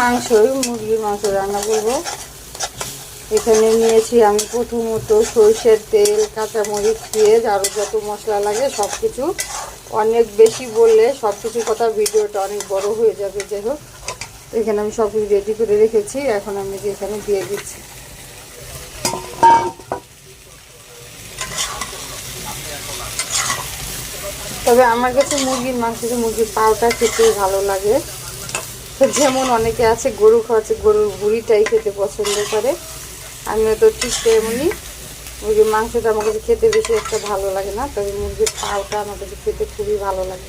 মাংস, মুরগির মাংস রান্না করব। এখানে নিয়েছি আমি প্রথমত সরষের তেল, কাঁচামরিচ, পেঁয়াজ আরও যত মশলা লাগে সব কিছু অনেক বেশি বললে সব কিছুর কথা ভিডিওটা অনেক বড় হয়ে যাবে, যাই হোক। এখানে আমি সব কিছু রেডি করে রেখেছি, এখন আমি এখানে দিয়ে দিচ্ছি। তবে আমার কাছে মুরগির মাংস মুরগির পাওটা খেতে ভালো লাগে। তো যেমন অনেকে আছে, গরু খাওয়াচ্ছে গরুর বুড়িটাই খেতে পছন্দ করে। আমিও তো ঠিক তেমনই। মুরগির মাংসটা আমার কাছে খেতে বেশি একটা ভালো লাগে না, তবে মুরগির পাওটা আমার কাছে খেতে খুবই ভালো লাগে।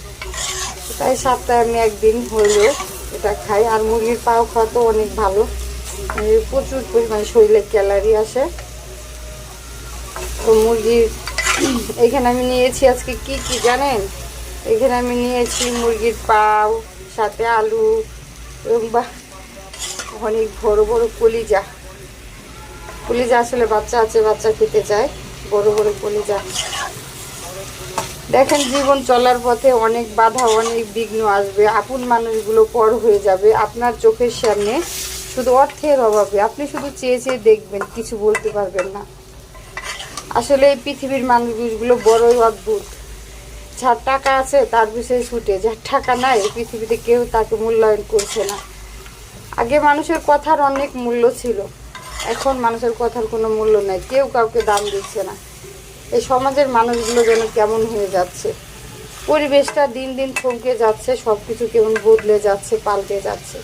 তাই সপ্তাহে আমি একদিন হলেও এটা খাই। আর মুরগির পাও খাওয়া তো অনেক ভালো। প্রচুর পরিমাণে শরীরে ক্যালারি আসে। তো মুরগির এখানে আমি নিয়েছি আজকে কি কি জানেন? এখানে আমি নিয়েছি মুরগির পাও, সাথে আলু বা অনেক বড় বড় কলিজা। কলিজা আসলে বাচ্চা আছে, বাচ্চা খেতে চায়, বড় বড় কলিজা। দেখেন, জীবন চলার পথে অনেক বাধা, অনেক বিঘ্ন আসবে, আপন মানুষগুলো পর হয়ে যাবে, আপনার চোখের সামনে শুধু অর্থের অভাবে। আপনি শুধু চেয়ে চেয়ে দেখবেন, কিছু বলতে পারবেন না। আসলে এই পৃথিবীর মানুষগুলো বড়ই অদ্ভুত। যার টাকা আছে, তার বিষয়ে ছুটে। যার টাকা নাই পৃথিবীতে কেউ তাকে মূল্যায়ন করছে না। আগে মানুষের কথার অনেক মূল্য ছিল। এখন মানুষের কথার কোনো মূল্য নাই। কেউ কাউকে দাম দিচ্ছে না। এই সমাজের মানুষগুলো যেন কেমন হয়ে যাচ্ছে। পরিবেশটা দিন দিন থমকে যাচ্ছে সব কিছু কেমন বদলে যাচ্ছে, পাল্টে যাচ্ছে।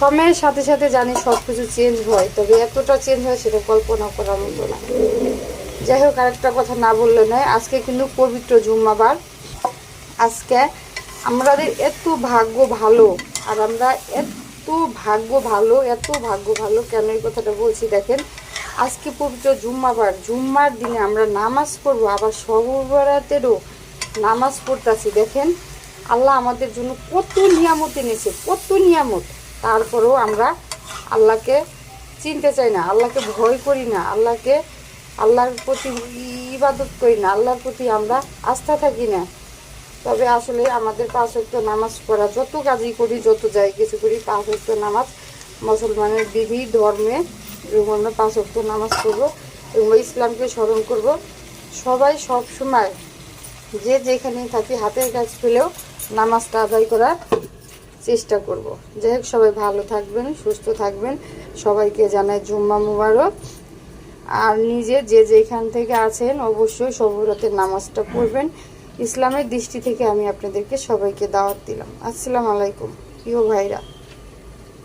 সময়ের সাথে সাথে জানি সব কিছু চেঞ্জ হয়, তবে এতটা চেঞ্জ হয় সেটা কল্পনা করার মতো না। যাই হোক, আরেকটা কথা না বললে নয়, আজকে কিন্তু পবিত্র জুম্মাবার। আজকে আমাদের এত ভাগ্য ভালো, আর আমরা এত ভাগ্য ভালো, এত ভাগ্য ভালো, কেন এই কথাটা বলছি দেখেন? আজকে পবিত্র জুম্মাবার, জুম্মার দিনে আমরা নামাজ পড়ব, আবার সর্বরাতেরও নামাজ পড়তেছি, দেখেন? আল্লাহ আমাদের জন্য কত নিয়ামত এনেছে, কত নিয়ামত। তারপরেও আমরা আল্লাহকে চিনতে চাই না, আল্লাহকে ভয় করি না, আল্লাহকে আল্লাহর প্রতি ইবাদত করি না, আল্লাহর প্রতি আমরা আস্থা থাকি না। তবে আসলে আমাদের পাঁচ ওয়াক্ত নামাজ পড়া, যত কাজই করি, যত যাই কিছু করি, পাঁচ ওয়াক্ত নামাজ মুসলমানের বিধি, ধর্মে আমরা পাঁচ ওয়াক্ত নামাজ পড়ব এবং ইসলামকে স্মরণ করব। সবাই সব সময় যে যেখানে থাকি, হাতের কাজ পেলেও নামাজটা আদায় করার চেষ্টা করব। যাই হোক, সবাই ভালো থাকবেন, সুস্থ থাকবেন। সবাইকে জানাই জুম্মা মুবারক। আর নিজে যে যেখান থেকে আছেন অবশ্যই সবরাতের নামাজটা পড়বেন। ইসলামের দৃষ্টি থেকে আমি আপনাদেরকে সবাইকে দাওয়াত দিলাম। আসসালাম আলাইকুম। প্রিয় ভাইরা